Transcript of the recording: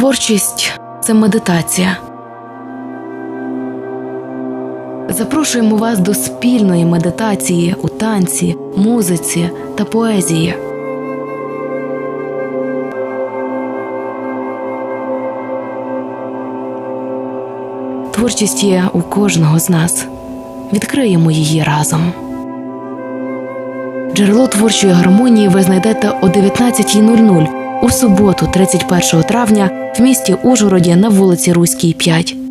Творчість це медитація. Запрошуємо вас до спільної медитації у танці, музиці та поезії. Творчість є у кожного з нас. Відкриємо її разом. Джерело творчої гармонії ви знайдете о 19.00 у суботу, 31 травня, в місті Ужгороді на вулиці Руській, 5.